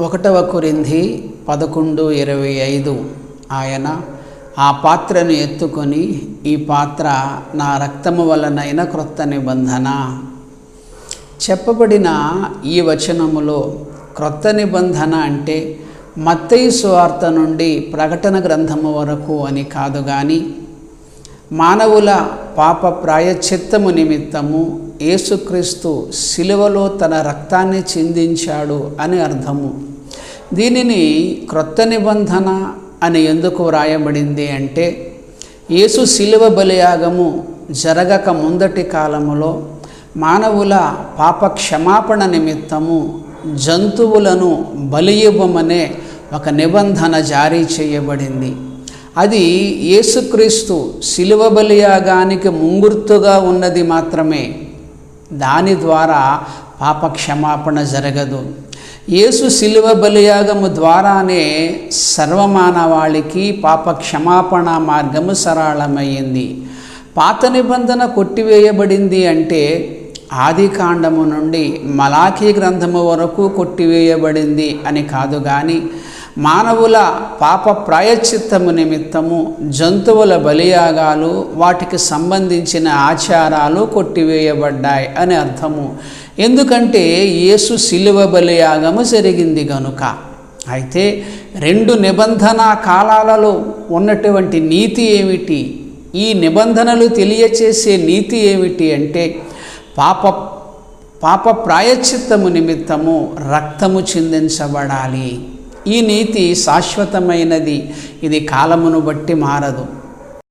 ఒకటవ కొరింధి పదకొండు ఇరవై ఐదు. ఆయన ఆ పాత్రను ఎత్తుకొని ఈ పాత్ర నా రక్తము వలనైన క్రొత్త నిబంధన. చెప్పబడిన ఈ వచనములో క్రొత్త నిబంధన అంటే మత్తయి సువార్త నుండి ప్రకటన గ్రంథము వరకు అని కాదు కానీ మానవుల పాప ప్రాయశ్చిత్తము నిమిత్తము యేసుక్రీస్తు శిలువలో తన రక్తాన్ని చిందించాడు అని అర్థము. దీనిని క్రొత్త నిబంధన అని ఎందుకు వ్రాయబడింది అంటే యేసు శిలువ బలియాగము జరగక ముందటి కాలములో మానవుల పాప క్షమాపణ నిమిత్తము జంతువులను బలి ఇవ్వమనే ఒక నిబంధన జారీ చేయబడింది. అది యేసుక్రీస్తు శిలువ బలియాగానికి ముంగుర్తుగా ఉన్నది మాత్రమే. దాని ద్వారా పాప క్షమాపణ జరగదు. యేసు శిలువ బలియాగము ద్వారానే సర్వమానవాళికి పాప క్షమాపణ మార్గము సరళమైంది. పాత నిబంధన కొట్టివేయబడింది అంటే ఆది కాండము నుండి మలాఖీ గ్రంథము వరకు కొట్టివేయబడింది అని కాదు కానీ మానవుల పాప ప్రాయశ్చిత్తము నిమిత్తము జంతువుల బలియాగాలు వాటికి సంబంధించిన ఆచారాలు కొట్టివేయబడ్డాయి అని అర్థము. ఎందుకంటే యేసు శిలువ బలియాగము జరిగింది గనుక. అయితే రెండు నిబంధన కాలాలలో ఉన్నటువంటి నీతి ఏమిటి? ఈ నిబంధనలు తెలియచేసే నీతి ఏమిటి అంటే పాప పాప ప్రాయశ్చిత్తము నిమిత్తము రక్తము చిందించబడాలి. ఈ నీతి శాశ్వతమైనది. ఇది కాలమును బట్టి మారదు.